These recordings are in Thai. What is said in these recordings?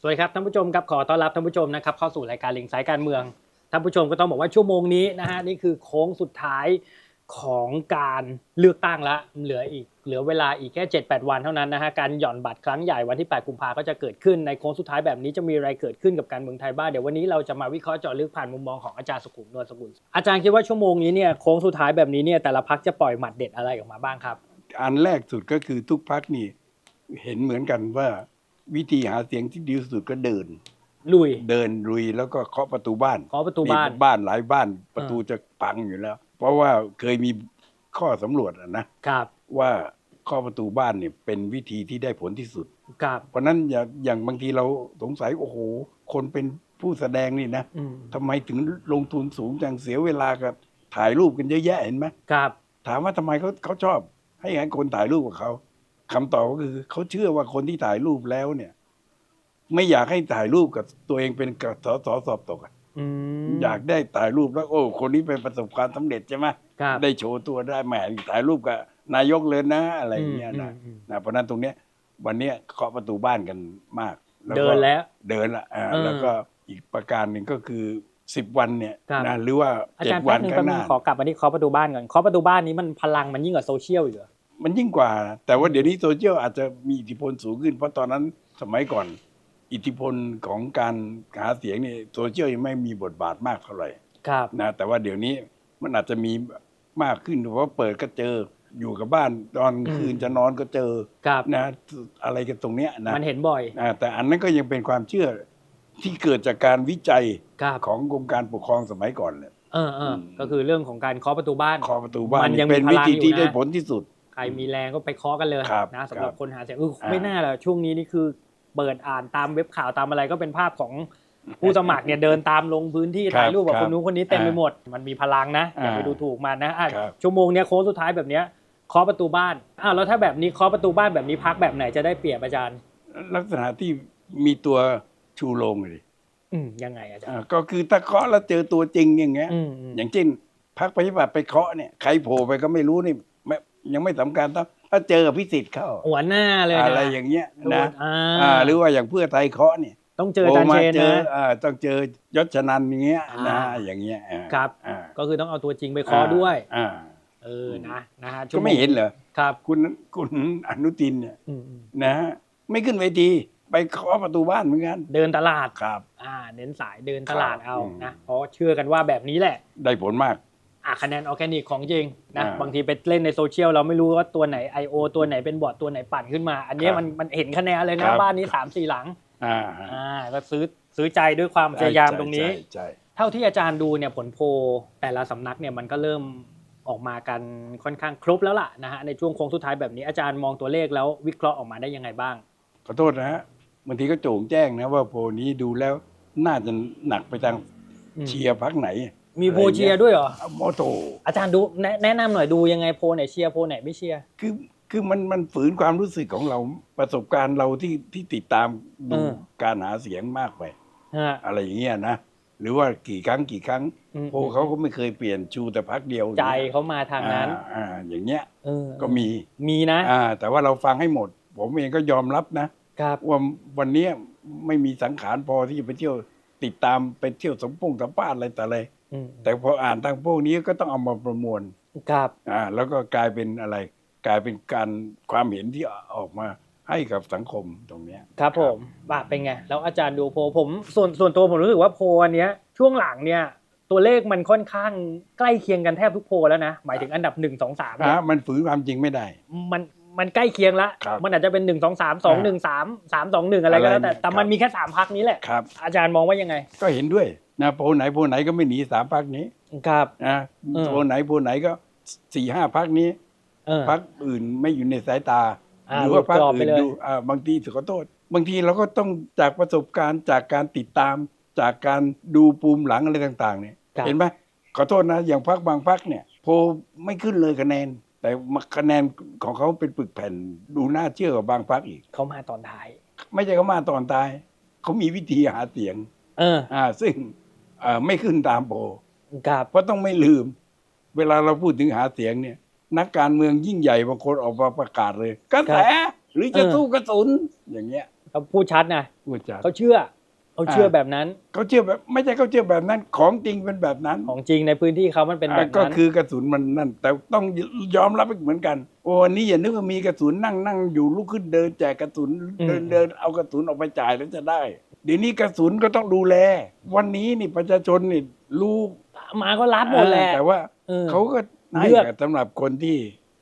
สวัสดีครับท่านผู้ชมครับขอต้อนรับท่านผู้ชมนะครับเข้าสู่รายการลิงสายการเมืองท่านผู้ชมก็ต้องบอกว่าชั่วโมงนี้นะฮะนี่คือโค้งสุดท้ายของการเลือกตั้งละเหลืออีกเหลือเวลาอีกแค่ 7-8 วันเท่านั้นนะฮะการหย่อนบัตรครั้งใหญ่วันที่ 8 กุมภาก็จะเกิดขึ้นในโค้งสุดท้ายแบบนี้จะมีอะไรเกิดขึ้นกับการเมืองไทยบ้างเดี๋ยววันนี้เราจะมาวิเคราะห์เจาะลึกผ่านมุมมองของอาจารย์สุขุมนวลสกุลอาจารย์คิดว่าชั่วโมงนี้เนี่ยโค้งสุดท้ายแบบนี้เนี่ยแต่ละพักจะปล่อยหมัดเด็ดอะไรออกมาบ้างครับ อันแรกสุดก็คือทุกพักนี่เห็นเหมือนกันว่า วิธีหาเสียงที่ดีที่สุดก็เดิน ลุย เดินลุยแล้วก็เคาะประตูบ้านเคาะประตูบ้าน บ้านหลายบ้านประตูจะพังอยู่แล้ว เพราะว่าเคยมีข้อสำรวจอะนะครับ ว่าเคาะประตูบ้านเนี่ยเป็นวิธีที่ได้ผลที่สุดครับเพราะฉะนั้นอย่าอย่างบางทีเราสงสัยโอ้โห คนเป็นผู้แสดงนี่นะอืมทำไมถึงลงทุนสูงจังเสียเวลากับถ่ายรูปกันเยอะแยะเห็นไหมครับ ถามว่าทำไมเขาเขาชอบ ให้ให้คนถ่ายรูปกับเขา คำตอบก็คือเขาเชื่อว่าคนที่ถ่ายรูปแล้วเนี่ย ไม่อยากให้ถ่ายรูปกับตัวเองเป็นกับสอสอสอบตกอะอืมอยากได้ถ่ายรูปแล้ว โอ้คนนี้เป็นประสบความสำเร็จใช่ไหมครับได้โชว์ตัวได้แหมถ่ายรูปกับนายกเลยนะอะไรอย่างเงี้ยนะอืมอืมนะเพราะฉะนั้นตรงเนี้ย วันเนี้ยเคาะประตูบ้านกันมากก็เดินแล้ว เดินละอ่าเออแล้วก็อีกประการหนึ่งก็คือสิบวันเนี่ยครับนะหรือว่าอาเจ็ดจารย์วัแป๊นบนึงข้าแป๊บงหนึงน้าขอกลับมาที่เคาะประตูบ้านก่อนเคาะประตูบ้านนี้มันพลังมันยิ่งกว่าโซเชียลอีกเหรอ มันยิ่งกว่า แต่ว่าเดี๋ยวนี้โซเชียลอาจจะมีอิทธิพลสูงขึ้น เพราะตอนนั้นสมัยก่อน อิทธิพลของการหาเสียงนี่โซเชียลยังไม่มีบทบาทมากเท่าไหร่ครับนะแต่ว่าเดี๋ยวนี้มันอาจจะมีมากขึ้นเพราะว่าเปิดก็เจออยู่กับบ้านตอนคืนจะนอนก็เจอครับนะอะไรกันตรงเนี้ยนะมันเห็นบ่อยอ่าแต่อันนั้นก็ยังเป็นความเชื่อที่เกิดจากการวิจัยครับของกรมการปกครองสมัยก่อนเลยเออเออมก็คือเรื่องของการเคาะประตูบ้านเคาะประตูบ้านมันยังนี่เป็นมีวิพลังธีอยู่ที่นะได้ผลที่สุดใค รมีแรงก็ไปเคาะกันเลยครับนะสำหรับครับคนหาเสียงเอออ่าไม่น่าเลยช่วงนี้นี่คือเปิดอ่านตามเว็บข่าวตามอะไรก็เป็นภาพของผู้สมัครเนี่ยเดินตามลงพื้นที่ครับถ่ายรูปกับครับคนนู้นคนนี้เต็มไปอ่าหมด มันมีพลังนะอย่าไปอ่าดูถูกมันนะอะครับชั่วโมงเนี้ยโค้งสุดท้ายแบบเนี้ยเคาะประตูบ้านอ้าวแล้วถ้าแบบนี้เคาะประตูบ้านแบบนี้พักแบบไหนจะได้เปรียบอาจารย์ ลักษณะที่มีตัวชูโรงเลยอืมยังไงอาจารย์อ่าก็คือถ้าเคาะแล้วเจอตัวจริงอย่างเงี้ยอืมอืมอย่างเช่นพรรคประชาธิปัตย์ไปเคาะเนี่ยใครโผล่ไปก็ไม่รู้นี่ไม่ ยังไม่สำคัญถ้าถ้าเจอพิสิทธิ์เข้าหัวหน้าเลยนอะไรอย่างเงี้ยโดนะอ่าอ่าหรือว่าอย่างเพื่อไทยเคาะเนี่ย ต้องเจออาจารย์โผล่เชมานเจอนะอ่าต้องเจอยศชนันอย่างเงี้ยนะอ่าอย่างเงี้ยอ่าครับอ่าก็คือต้องเอาตัวจริงไปเคาะด้วยอ่าเออนะนะฮะก็ไม่เห็นเหรอครับ คุณคุณอนุทินเนี่ยอืมอืมนะฮะไม่ขึ้นเวทีไปเคาะประตูบ้านเหมือนกัน เดินตลาดครับ อ่า เน้นสายเดินตลาดครับเอาอืมนะเพราะเชื่อกันว่าแบบนี้แหละ ได้ผลมากอะ คะแนนออร์แกนิกของจริงนะอ่าบางทีไปเล่นในโซเชียลเราไม่รู้ว่าตัวไหน I.O. ตัวไหนเป็นบอทตัวไหนปั่นขึ้นมา อันเนี้ยครับมันมันเห็นคะแนนเลยคนะรับบ้านนี้3 4หลังอ่าฮะอ่าก็ซื้อซื้อใจด้วยความพยายามตรงนี้ใช่ใช่เท่าที่อาจารย์ดูเนี่ยผลโพลแต่ละสำนักเนี่ยมันก็เริ่มออกมากันค่อนข้างครบแล้วล่ะนะฮะในช่วงโค้งสุดท้ายแบบนี้อาจารย์มองตัวเลขแล้ววิเคราะห์ออกมาได้ยังไงบ้าง ขอโทษนะฮะบางทีก็โจ่งแจ้งนะว่าโพลนี้ดูแล้วน่าจะหนักไปทางอืมเชียร์พักไหนมีโพลเชียร์ด้วยเหรอเอาโมโต อาจารย์ดูแนะแนะนำหน่อยดูยังไงโพลไหนเชียร์โพลไหนไม่เชียร์ คือคือมันมันฝืนความรู้สึกของเราประสบการณ์เราที่ที่ติดตามดูเออ การหาเสียงมากไป ฮะ อะไรอย่างเงี้ยนะ หรือว่ากี่ครั้งกี่ครั้งอืม โพลเขาก็ไม่เคยเปลี่ยนชูแต่พักเดียวใจเขามาทางนั้นอ่าอ่าอย่างเงี้ยเออก็มีมีนะอ่าแต่ว่าเราฟังให้หมด ผมเองก็ยอมรับนะ ครับ ว่าวันเนี้ยไม่มีสังขารพอที่จะไปเที่ยวติดตามไปเที่ยวสมพงสัมภาษณ์อะไรแต่อะไรอืม แต่พออ่านทางพวกนี้ก็ต้องเอามาประมวลครับอ่าแล้วก็กลายเป็นอะไร กลายเป็นการความเห็นที่ออกมาให้กับสังคมตรงเนี้ยครับผมบาเป็นไง แล้วอาจารย์ดูโพลผมส่วนส่วนตัวผมรู้สึกว่าโพลอันเนี้ยช่วงหลังเนี่ยตัวเลขมันค่อนข้างใกล้เคียงกันแทบทุกโพลแล้วนะ หมายถึงอันดับหนึ่งสองสามเนี่ยอ่ามันฝืนความจริงไม่ได้ มันมันใกล้เคียงละครับมันอาจจะเป็นหนึ่งสองสามสองหนึ่งสามสามสองหนึ่งอะไรก็แล้วแต่อะไรเนี่ยแต่มันครับมีแค่สามพักนี้แหละครับอาจารย์มองว่ายังไง ก็เห็นด้วย นะโพลไหนโพลไหนก็ไม่หนีสามพักนี้ครับนะเออโพลไหนโพลไหนก็สี่ห้าพักนี้เออพักอื่นไม่อยู่ในสายตาอ่าหรือว่าพักหลุดกรอบไปอื่นเลยดูอ่าบางทีขอโทษ บางทีเราก็ต้องจากประสบการณ์จากการติดตาม จากการดูปูมหลังอะไรต่าง ๆ เนี่ยครับเห็นไหมขอโทษนะ อย่างพักบางพักเนี่ย โพลไม่ขึ้นเลยคะแนน แต่มาคะแนนของเขาเป็นปึกแผ่นดูน่าเชื่อกว่าบางพักอีกเขามาตอนท้าย ไม่ใช่เขามาตอนตายเขามีวิธีหาเสียง เออ อ่า ซึ่งอ่า ไม่ขึ้นตามโพลครับเพราะต้องไม่ลืม เวลาเราพูดถึงหาเสียงเนี่ย นักการเมืองยิ่งใหญ่บางคนออกมาประกาศเลยกระแสหรือจะเออสู้กระสุนอย่างเงี้ยเขาพูดชัดนะพูดจาเขาเชื่อเขาเชื่อแบบนั้นเขาเชื่อแบบ ไม่ใช่เขาเชื่อแบบนั้น ของจริงเป็นแบบนั้น ของจริงในพื้นที่เขามันเป็นแบบอ่าก็นั้นคือกระสุนมันนั่น แต่ต้องยอมรับเหมือนกัน โอ้วันนี้อย่านึกว่ามีกระสุนนั่งนั่งอยู่ลุกขึ้นเดินแจกกระสุนเดินเดินเอากระสุนออกไปจ่ายแล้วจะได้ เดี๋ยวนี้กระสุนก็ต้องดูแล วันนี้นี่ประชาชนนี่รู้มาก็รับหมดแหละแต่ว่าเออเขาก็ให้เลือกสำหรับคนที่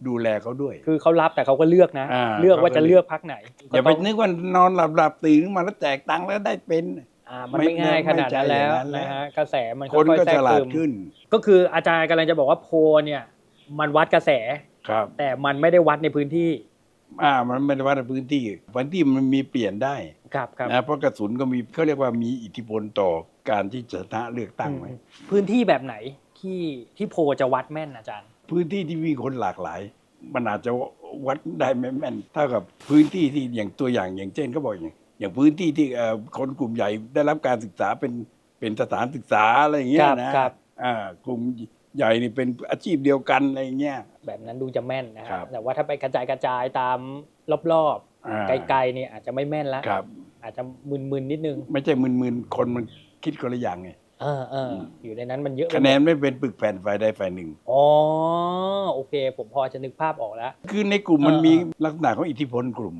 ดูแลเขาด้วย คือเขารับแต่เขาก็เลือกนะอ่าเลือกว่าจะเขาก็เลืเลืออกกพักไหนอย่าไปก็ต้งนึกว่านอนหลับหลับตื่นขึ้นมาแล้วแจกตังค์แล้วได้เป็นอ่ามันไม่ง่ายขนาดนั้นแล้วไม่ใช่อย่างนั้นนะฮะกระแสมันคนค่อยก็ๆแทรฉกลาซึดมขึ้น ก็คืออาจารย์กำลังจะบอกว่าโพลเนี่ย มันวัดกระแสครับแต่มันไม่ได้วัดในพื้นที่ อ่ามันไม่ได้ว่าในพื้นที่พื้นที่มันมีเปลี่ยนได้ครับครับนะเพราะกระสุนก็มีเขาเรียกว่ามีอิทธิพลต่อการที่จะชนะเลือกตั้งไหมอืมพื้นที่แบบไหนที่ที่โพลจะวัดแม่นอาจารย์ พื้นที่ที่มีคนหลากหลาย มันอาจจะวัดได้ไม่แม่นเท่ากับพื้นที่ที่อย่างตัวอย่างอย่างเช่นเขาบอกอย่างอย่างพื้นที่ที่เอ่อคนกลุ่มใหญ่ได้รับการศึกษาเป็นเป็นสถานศึกษาอะไรอย่างเงี้คยรับนะครับอ่ากลุ่ม ใหญ่นี่เป็นอาชีพเดียวกันอะไรอย่างเงี้ย แบบนั้นดูจะแม่นนะคครัรับบแต่ว่าถ้าไปกระจายกระจายตามรอบอ่าๆไกลๆเนี่ยอาจจะไม่แม่นแล้วครับ อาจจะมึนๆนิดนึง ไม่ใช่มึนๆ คนมันคิดคนละอย่างไงเออเอออยู่ในนั้นมันเยอะไปหมดคะแนนไม่เป็นปึกแผ่นฝ่ายใดฝ่ายหนึ่งอ๋อโอเค ผมพอจะนึกภาพออกแล้ว คือในกลุ่มมันเออมีเออลักษณะของอิทธิพลกลุ่ม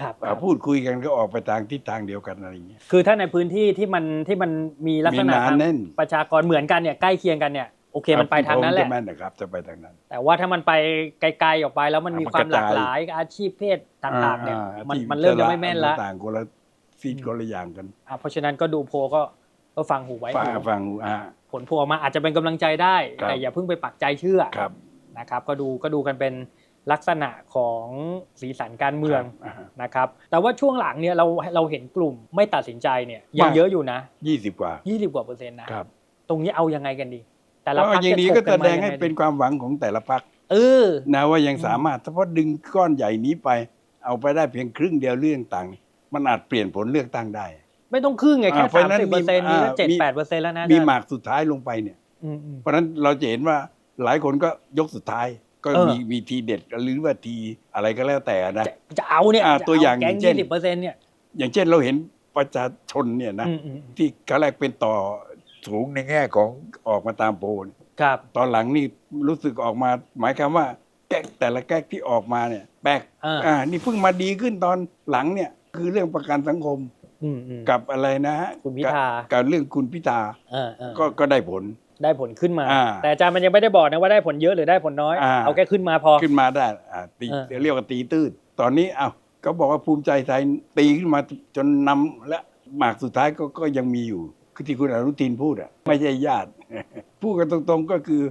ครับอ่าพูดคุยกันก็ออกไปทางทิศทางเดียวกันอะไรอย่างเงี้ยคือถ้าในพื้นที่ที่มันที่มันมีลักษณะมีหนาทางแน่นประชากรเหมือนกันเนี่ยใกล้เคียงกันเนี่ย โอเคมันไปทางนั้นแหละจะแม่นนะครับจะไปทางนั้น แต่ว่าถ้ามันไปไกลๆออกไปแล้วมันมีอะความมันกหระจายลากหลายอาชีพเพศต่างๆเนี่ยอ่มันที่มันเริ่มจะไม่แม่นละต่างคนละซีดคนละอย่างกันอะเพราะฉะนั้นก็ดูโพลก็ก็ฟังหูไว้ฟังหูฟังอ่าผลโพลออกมาอาจจะเป็นกำลังใจได้ครับแต่อย่าเพิ่งไปปักใจเชื่อครับนะครับ ก็ดูก็ดูกันเป็นลักษณะของสีสันการเมืองอ่านะครับ แต่ว่าช่วงหลังเนี่ยเราเราเห็นกลุ่มไม่ตัดสินใจเนี่ยยังมากเยอะอยู่นะยี่สิบกว่า 20 กว่าเปอร์เซ็นต์นะครับตรงนี้เอายังไงกันดี แต่ละก็พรรคอย่างนี้จะถก็กแสกันมาดงยังให้ไงเป็นความหวังของแต่ละพรรคเออนะว่ายังอืมสามารถถ้าพอดึงก้อนใหญ่นี้ไป เอาไปได้เพียงครึ่งเดียวเรื่องต่างๆมันอาจเปลี่ยนผลเลือกตั้งได้ ไม่ต้องครึ่งไงแค่อ่าเพราะสามฉะนั้นสิบเปอร์เซ็นต์มีมีก็อ่าเจ็ดมีแปดเปอร์เซ็นต์แล้วนะมีอาจารย์หมากสุดท้ายลงไปเนี่ยอืมอืมเพราะฉะนั้นเราจะเห็นว่าหลายคนก็ยกสุดท้ายก็เออมีมีทีเด็ดหรือว่าทีอะไรก็แล้วแต่นะจะจะเอาเนี่ยอ่าจะตัวอย่างแก๊งอย่างเช่ยี่นสิบเปอร์เซ็นต์เนี่ยอย่างเช่นเราเห็นประชาชนเนี่ยนะอืมอืมที่เขาแรกเป็นต่อ สูงในแง่ของออกมาตามโพลครับ ตอนหลังนี่รู้สึกออกมา หมายความว่าแก๊กแต่ละแก๊กที่ออกมาเนี่ยแปลกอ่า อ่านี่เพิ่งมาดีขึ้นตอนหลังเนี่ย คือเรื่องประกันสังคมอืมอืม กับอะไรนะฮะคุณพิธา กับกับเรื่องคุณพิธาเออเออก็ก็ได้ผล ได้ผลขึ้นมา อ่าแต่อาจารย์มันยังไม่ได้บอกนะว่าได้ผลเยอะหรือได้ผลน้อย อ่า เอาแค่ขึ้นมาพอ ขึ้นมาได้อ่าตีเออ เรียกว่าตีตื้นตอนนี้เอ้าก็บอกว่าภูมิใจไทยตีขึ้นมาจนนำและหมากสุดท้ายก็ก็ยังมีอยู่ คือที่คุณอนุทินพูดอะไม่ใช่ญาติ พูดกันตรงๆก็คือ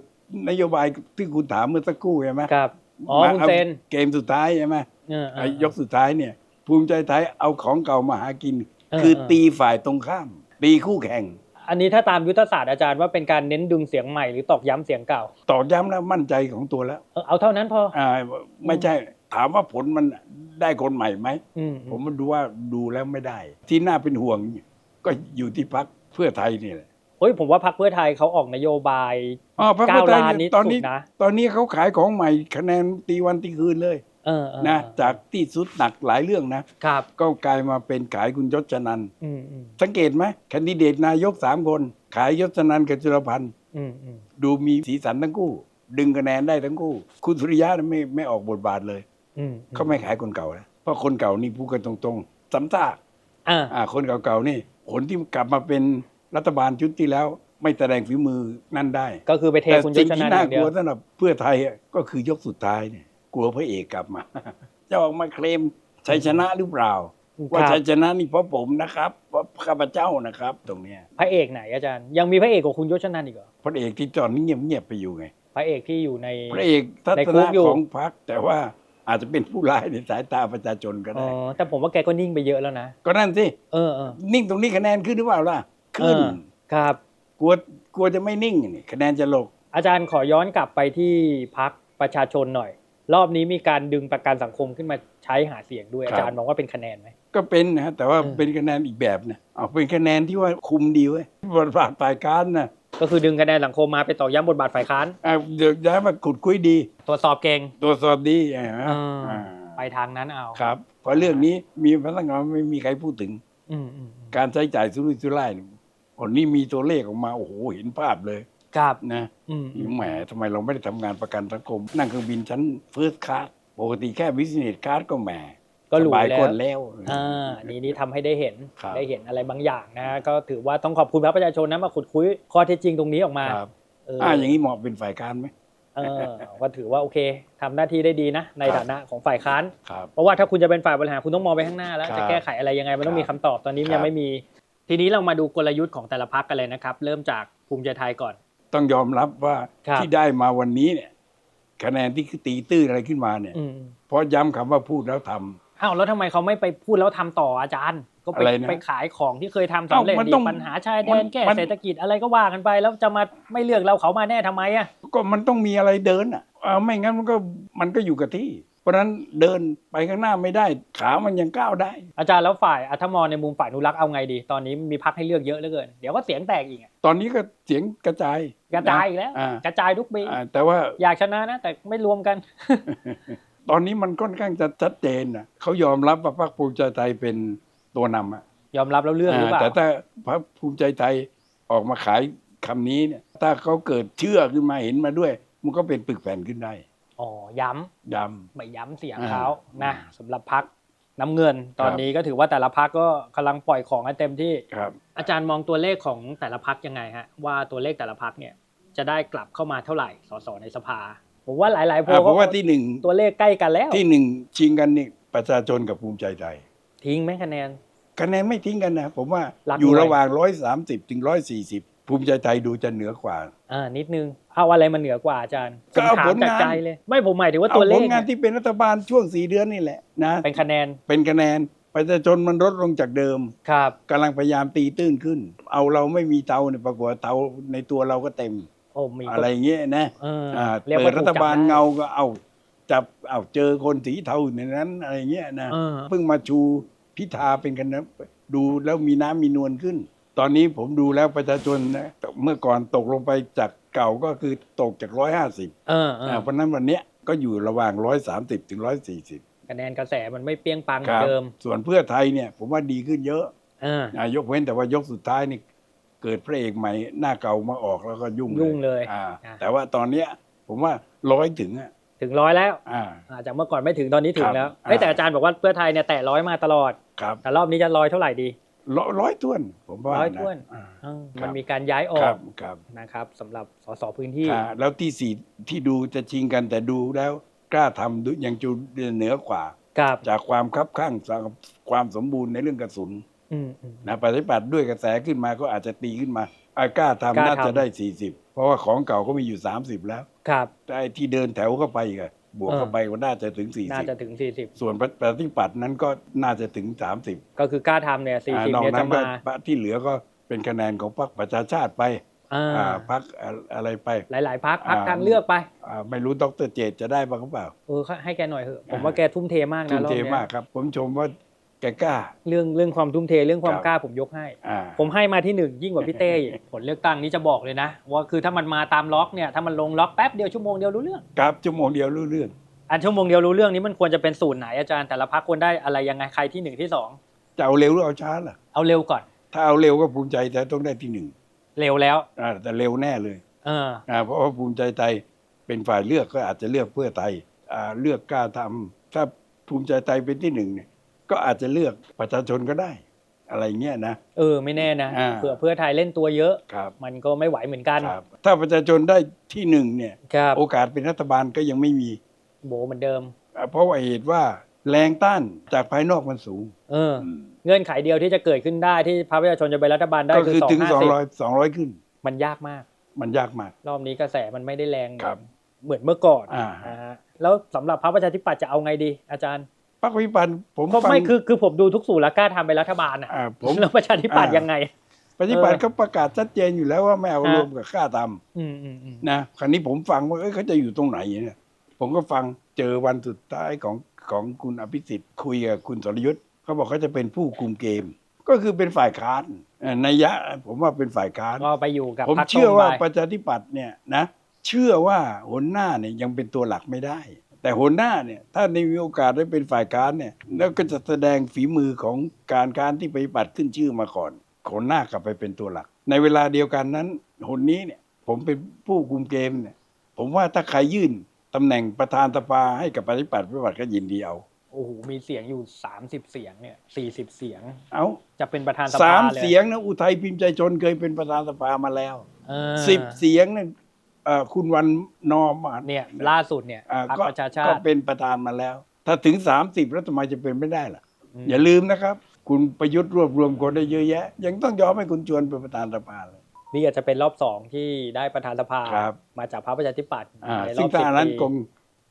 นโยบายที่คุณถามเมื่อสักครู่ใช่ไหมครับอ๋อมาคุณอาเซนเกมสุดท้ายใช่ไหมเออเออไอ้ยกสุดท้ายเนี่ย ภูมิใจไทยเอาของเก่ามาหากินเออคือเออตีฝ่ายตรงข้าม ตีคู่แข่ง อันนี้ถ้าตามยุทธศาสตร์อาจารย์ว่าเป็นการเน้นดึงเสียงใหม่หรือตอกย้ำเสียงเก่า ตอกย้ำแล้วมั่นใจของตัวแล้วเออเอาเท่านั้นพออ่าไม่ใช่ถามว่าผลมันได้คนใหม่ไหมอืมผมมันดูว่าดูแล้วไม่ได้ ที่น่าเป็นห่วงก็อยู่ที่พัก เพื่อไทยนี่แหละเฮ้ยผมว่าพรรคเพื่อไทยเขาออกนโยบายอ๋อพรรคเพื่อไทยก้าวล้านนี่ตอนนี้สุดนะตอนนี้เขาขายของใหม่คะแนนตีวันตีคืนเลยเออเออนะเออจากที่สุดหนักหลายเรื่องนะครับก็กลายมาเป็นขายคุณยศชนันท์อืมอืมสังเกตไหมแคนดิเดตนายกสามคน ขายยศนันท์กับจุลพันธ์อืมอืมดูมีสีสันทั้งคู่ ดึงคะแนนได้ทั้งคู่ คุณสุริยะน่ะไม่ไม่ออกบทบาทเลยอืมเขาไม่ขายคนเก่าแล้วเพราะคนเก่านี่พูดกันตรงๆซ้ำซากอ่าอ่าคนเก่าๆนี่ผลที่กลับมาเป็นรัฐบาลชุดที่แล้ว ไม่แสดงฝีมือนั่นได้ ก็คือไปเทแต่คุณยสิ่ศงชที่นันท์อน่าย่างกเดียลัววสำหรับเพื่อไทยอะก็คือยกสุดท้ายเนี่ยกลัวพระเอกกลับมา จะออกมาเคลมชัยชนะหรือเปล่า ว่าครับชัยชนะนี่เพราะผมนะครับเพราะข้าพเจ้านะครับ ตรงเนี้ยพระเอกไหนอาจารย์ยังมีพระเอกของคุณยศชนันท์อีกเหรอพระเอกที่ตอนนี้เงียบๆไปอยู่ไง พระเอกที่อยู่ในพระเอกทัในศคุนะกอยู่ของพรรคแต่ว่า อาจจะเป็นผู้ร้ายในสายตาประชาชนก็อ๋ได้อแต่ผมว่าแกก็นิ่งไปเยอะแล้วนะก็นั่นสิเออเออนิ่งตรงนี้คะแนนขึ้นหรือเปล่าล่ะ ขึ้น เออครับ กลัวกลัวจะไม่นิ่งนี่คะแนนจะลงอาจารย์ขอย้อนกลับไปที่พักประชาชนหน่อย รอบนี้มีการดึงประกันสังคมขึ้นมาใช้หาเสียงด้วยอาจารย์มองว่าเป็นคะแนนไหม ก็เป็นนะฮะแต่ว่าเออ เป็นคะแนนอีกแบบนะเอาเป็นคะแนนที่ว่าคุมดีเว้ยบทบาทฝ่ายค้านนะ ก็คือดึงคะแนนสังคมมาไปต่อย้ำบทบาทฝ่ายค้านอะเดี๋ยวย้ายมาขุดคุยดี ตรวจสอบเก่งตรวจสอบดีอ่าอ่าอ่าไปไปทางนั้นเอาครับเพราะเรื่องนี้มีพนักงานไม่มีใครพูดถึง อืมอืมอืมการใช้จ่ายสุรุ่ยสุร่ายเนี่ยคนนี้มีตัวเลขออกมาโอ้โหเห็นภาพเลยครับนะอืมอืมแหมทำไมเราไม่ได้ทำงานประกันสังคม นั่งเครื่องบินชั้นเฟิร์สคลาสปกติแค่บิสเนสคลาสก็แหม ก็หรูสบายแล้ก้วนแล้วอ่านี่นี่ทำให้ได้เห็นครับได้เห็นอะไรบางอย่างนะฮะก็ถือว่าต้องขอบคุณพระประชาชนนะมาขุดคุยข้อเท็จจริงตรงนี้ออกมาครับเอออ่าอย่างนี้เหมาะเป็นฝ่ายค้านไหมเออก็ถือว่าโอเคทำหน้าที่ได้ดีนะ ในครับฐานะของฝ่ายค้านครับเพราะว่าถ้าคุณจะเป็นฝ่ายบริหารคุณต้องมองไปข้างหน้าแล้วครับจะแก้ไขอะไรยังไงมันต้องครับมีคำตอบตอนนี้ครับยังไม่มี ทีนี้เรามาดูกลยุทธ์ของแต่ละพักกันเลยนะครับ เริ่มจากภูมิใจไทยก่อน ต้องยอมรับว่าครับที่ได้มาวันนี้เนี่ย คะแนนที่ตีตื้นอะไรขึ้นมาเนี่ยอืมเพราะย้ำคำว่าพูดแล้วทำ อ้าวแล้วทำไมเขาไม่ไปพูดแล้วทำต่ออาจารย์ ก็ไปอะไรนะไปขายของที่เคยทำสำเร็จเอ้ามันดีต้องปัญหาชายแดมันนแก้มันเศรษฐกิจอะไรก็ว่ากันไป แล้วจะมาไม่เลือกเราเขามาแน่ทำไมอะก็มันต้องมีอะไรเดินอะเอาไม่งั้นมันก็มันก็อยู่กับที่ เพราะฉะนั้นเดินไปข้างหน้าไม่ได้ขามันยังก้าวได้ อาจารย์แล้วฝ่ายอัธมรในมุมฝ่ายอนุรักษ์เอาไงดี ตอนนี้มีพักให้เลือกเยอะเหลือเกินเดี๋ยวก็เสียงแตกอีกอะตอนนี้ก็เสียงกระจายกระจายอีกแล้วอ่ากระจายทุกปีอ่าแต่ว่าอยากชนะนะแต่ไม่รวมกัน ตอนนี้มันค่อนข้างจะชัดเจนนะเขายอมรับว่าพรรคภูมิใจไทยเป็นตัวนำอะยอมรับแล้วเลือกหรือเปล่าแต่ถ้าพรรคภูมิใจไทยออกมาขายคำนี้เนี่ย ถ้าเขาเกิดเชื่อขึ้นมาเห็นมาด้วย มันก็เป็นปึกแผ่นขึ้นได้อ๋อย้ำดไม่ย้ำเสียงอ่าเขานะอ่าสำหรับพักน้ำเงินตอนครับนี้ก็ถือว่าแต่ละพักก็กำลังปล่อยของให้เต็มที่ำครับอาจารย์มองตัวเลขของแต่ละพักยังไงฮะว่าตัวเลขแต่ละพักเนี่ยจะได้กลับเข้ามาเท่าไหร่สสในสภา ผมว่าหลายๆโพลอ่าเพก็ราะว่าที่หนึ่งตัวเลขใกล้กันแล้ว ที่หนึ่งชิงกันนี่ประชาชนกับภูมิใจไทยทิ้งไหมคะแนน คะแนนไม่ทิ้งกันนะ ผมว่าหลักอยู่หน่วย ระหว่างร้อยสามสิบถึงร้อยสี่สิบภูมิใจไทยดูจะเหนือกว่า อ่านิดนึง เอาอะไรมาเหนือกว่าอาจารย์ก็เอาผมถามผลงาน จากใจเลย ไม่ผมหมายถึงว่าเอาตัวเลผขลงานที่เป็นรัฐบาลช่วงสี่เดือนนี่แหละนะเป็นคะแนนเป็นคะแนนประชาชนมันลดลงจากเดิมครับ กำลังพยายามตีตื้นขึ้น เอาเราไม่มีเตาเนี่ยปรากฏว่าเตาในตัวเราก็เต็ม โอ้มีอะไรอย่างเงี้ยนะเอออ่าเรียกเปิว่าดรัฐบาลถูกจัได้เงาก็เอาจับเอาเจอคนสีเทาอยู่ในนั้นอะไรเงี้ยนะเออเพิ่งมาชูพิธาเป็นกันนะดูแล้วมีน้ำมีนวลขึ้น ตอนนี้ผมดูแล้วประชาชนนะเมื่อก่อนตกลงไปจากเก่าก็คือตกจากร้อยห้าสิบเออเออเพราะฉะนั้นวันเนี้ยก็อยู่ระหว่างร้อยสามสิบถึงร้อยสี่สิบคะแนนกระแสมันไม่เปรี้ยงปังเหมือนเดิม ส่วนเพื่อไทยเนี่ย ผมว่าดีขึ้นเยอะเอออ่ายกเว้นแต่ว่ายกสุดท้ายนี่ เกิดพระเอกใหม่หน้าเก่ามาออกแล้วก็ยุ่งยุ่งเลยอ่าอะแต่ว่าตอนเนี้ยผมว่าร้อยถึงอะถึงร้อยแล้วอ่าอ่าจากเมื่อก่อนไม่ถึงตอนนี้ถึงแล้วครับเฮ้ยอ่าแต่อาจารย์บอกว่าเพื่อไทยเนี่ยแตะร้อยมาตลอดครับแต่รอบนี้จะร้อยเท่าไหร่ดีร้อยร้อยท้วนผมว่าร้อยนะถ้วนอ่าเออครับมันมีการย้ายออครักบครับนะครับสำหรับสสพื้นที่อ่าแล้วที่สี่ที่ดูจะชิงกันแต่ดูแล้วกล้าทำดูยังจูเหนือกว่ากับจากความคับข้างจากความสมบูรณ์ในเรื่องกระสุนอืมอืม นะปฏิบัติด้วยกระแสขึ้นมาก็อาจจะตีขึ้นมาอ่ากล้าทำกล้าน่าจะทำได้สี่สิบเพราะว่าของเก่าก็มีอยู่สามสิบแล้วครับแต่ไอ้ที่เดินแถวเข้าไปอีกอะบวกเออเข้าไปก็น่าจะถึงสี่น่าสิบจะถึง40ส่วนปฏิปัตินั้นก็น่าจะถึงสามสิบก็คือกล้าทำเนี่ย40นอกเนี่ยนั้จะนก็มาที่เหลือก็เป็นคะแนนของพรรคประชาชาติไปอ่าอ่าพรรคอะไรไป หลาย ๆพักพักอ่าทางเลือกไปอ่าไม่รู้ดรเจตจะได้บ้างหรือเปล่าเออให้แกหน่อยเถอะผมอ่าว่าแกทุ่มเทมากทุ่นะมรอบเทเนี้ยมากครับ ผมชมว่า แกกล้า เรื่องเรื่องความทุ่มเทเรื่องความครับกล้าผมยกให้ อ่า ผมให้มาที่หนึ่งยิ่งกว่าพี่เต้อีกผลเลือกตั้งนี้จะบอกเลยนะ ว่าคือถ้ามันมาตามล็อกเนี่ยถ้ามันลงล็อกแป๊บเดียวชั่วโมงเดียวรู้เรื่อง ครับชั่วโมงเดียวรู้เรื่อง อันชั่วโมงเดียวรู้เรื่องนี้มันควรจะเป็นสูตรไหนอาจารย์แต่ละพักควรได้อะไรยังไงใครที่หนึ่งที่สองจะเอาเร็วหรือเอาช้าล่ะ เอาเร็วก่อน ถ้าเอาเร็วก็ภูมิใจไทยต้องได้ที่หนึ่งเร็วแล้ว อ่าแต่เร็วแน่เลยเออ อ่าเพราะว่าภูมิใจไทยเป็นฝ่ายเลือกก็อาจจะเลือกเพื่อไทยอ่าเลือกกล้าทำถ้าภูมิใจไทยเป็นที่หนึ่งเนี่ย ก็อาจจะเลือกประชาชนก็ได้ อะไรเงี้ยนะ เออไม่แน่นะอ่า เผื่อเพื่อไทยเล่นตัวเยอะ ครับมันก็ไม่ไหวเหมือนกัน ครับถ้าประชาชนได้ที่หนึ่งเนี่ยครับโอกาสเป็นรัฐบาลก็ยังไม่มีโบเหมือนเดิม อ่าเพราะว่าเหตุว่าแรงต้านจากภายนอกมันสูงเออเงื่อนไขเดียวที่จะเกิดขึ้นได้ที่พรรคประชาชนจะเป็นรัฐบาลได้ก็คือคือสองถึงห้าสองสิบร้อยสองร้อยขึ้น มันยากมาก มันยากมาก รอบนี้กระแสมันไม่ได้แรงครับเหมือนเมื่อก่อนอ่า นะฮะแล้วสำหรับพรรคประชาธิปัตย์จะเอาไงดี อาจารย์ พรรควิปันธ์ผมก็ฟัง ไม่คือคือผมดูทุกสูตรแล้วกล้าทำเป็นรัฐบาลอะอ่าผม แล้วประชาธิปัตย์อ่ายัยังไงปฏิบัติเออเขาประกาศชัดเจนอยู่แล้วว่าไม่เอาฮะรวมกับค่าทอืมอืมอืมำนะคราวนี้ผมฟังว่าเอ้ยเขาจะอยู่ตรงไหนเนี่ยผมก็ฟังเจอวันสุดท้ายของของคุณอภิสิทธิ์คุยกับคุณสรยุทธ์เขาบอกเขาจะเป็นผู้คุมเกม ก็คือเป็นฝ่ายค้านเอ่อนัยยะผมว่าเป็นฝ่ายค้าน ก็ไปอยู่กับผมพรรคเชื่อว่าต้นประชาธิปัตย์เนี่ยนะเชื่อว่าหัวหน้าเนี่ยยังเป็นตัวหลักไม่ได้ แต่หัวหน้าเนี่ยถ้าในมีโอกาสได้เป็นฝ่ายค้านเนี่ยแล้วก็จะแสดงฝีมือของการค้านที่ปฏิบัติขึ้นชื่อมาก่อนหัวหน้ากลับไปเป็นตัวหลัก ในเวลาเดียวกันนั้นหนนี้เนี่ยผมเป็นผู้คุมเกมเนี่ยผมว่าถ้าใครยื่นตำแหน่งประธานสภาให้กับปฏิบัติปฏิบัติก็ยินดีเอาโอ้โหมีเสียงอยู่30เสียงเนี่ย40เสียง เอาจะเป็นประธานสสาภามเลยเสียงนะอุทัยพิมพ์ใจชนเคยเป็นประธานสภามาแล้วเออสิบเสียงเนี่ย เอ่อคุณวันนอมอะเนี่ยล่าสุดเนี่ยอ่าพรรคก็ประชาชาก็ติเป็นประธานมาแล้ว ถ้าถึง 30แล้วทำไมจะเป็นไม่ได้ล่ะมอย่าลืมนะครับ คุณประยุทธ์รวบรวมคนได้เยอะแยะ ยังต้องยอมให้คุณชวนเป็นประธานสภาเลย นี่อาจจะเป็นรอบสองที่ได้ประธานสภา ครับ มาจากพรรคประชาธิปัตย์อ่าในรซึ่องบถ้าสิบอันนั้นปีคง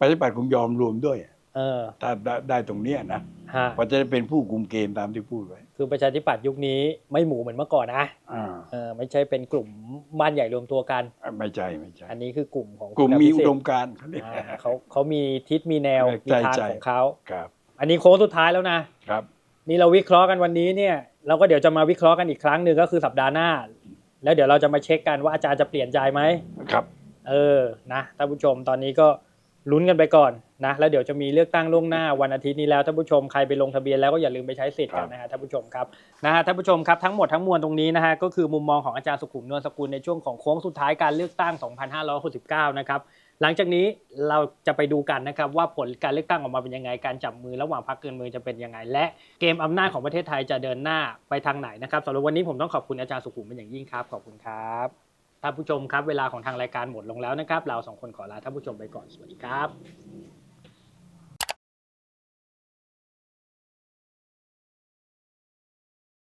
ปฏิบัติคงยอมรวมด้วย เออถ้าได้ได้ตรงเนี้ยนะฮะเพราะจะได้เป็นผู้คุมเกมตามที่พูดไว้คือประชาธิปัตย์ยุคนี้ไม่หมูเหมือนเมื่อก่อนนะอ่าเออไม่ใช่เป็นกลุ่มบ้านใหญ่รวมตัวกัน ไม่ใช่ไม่ใช่อันนี้คือกลุ่มของกลุ่มคุณมีอภิอุสิทดธิ์มการณ์เขาเรียก อ่าเขาเขามีทิศมีแนวมีใช่ทางใช่ ของเขา ครับอันนี้โค้งสุดท้ายแล้วนะ ครับ นี่เราวิเคราะห์กันวันนี้เนี่ยเราก็เดี๋ยวจะมาวิเคราะห์กันอีกครั้งหนึ่งก็คือสัปดาห์หน้า แล้วเดี๋ยวเราจะมาเช็คกันว่าอาจารย์จะเปลี่ยนใจไหม ครับ เออ นะท่านผู้ชมตอนนี้ก็ลุ้นกันไปก่อน นะแล้วเดี๋ยวจะมีเลือกตั้งล่วงหน้าวันอาทิตย์นี้แล้วท่านผู้ชมใครไปลงทะเบียนแล้วก็อย่าลืมไปใช้สิทธิ์กันนะฮะท่านผู้ชมครับนะฮะท่านผู้ชมครับทั้งหมดทั้งมวลตรงนี้นะฮะก็คือมุมมองของอาจารย์สุขุมนวลสกุลในช่วงของโค้งสุดท้ายการเลือกตั้ง 2569 นะครับหลังจากนี้เราจะไปดูกันนะครับว่าผลการเลือกตั้งออกมาเป็นยังไงการจับมือระหว่างพรรคเกินมือจะเป็นยังไง และเกมอำนาจของประเทศไทยจะเดินหน้าไปทางไหนนะครับสำหรับวันนี้ผมต้องขอบคุณอาจารย์สุขุมเป็นอย่างยิ่งครับขอบคุณครับท่านผู้ชมครับเวลาของทางรายการหมดลงแล้วนะครับ เราสองคนขอลาท่านผู้ชมไปก่อนสวัสดีครับ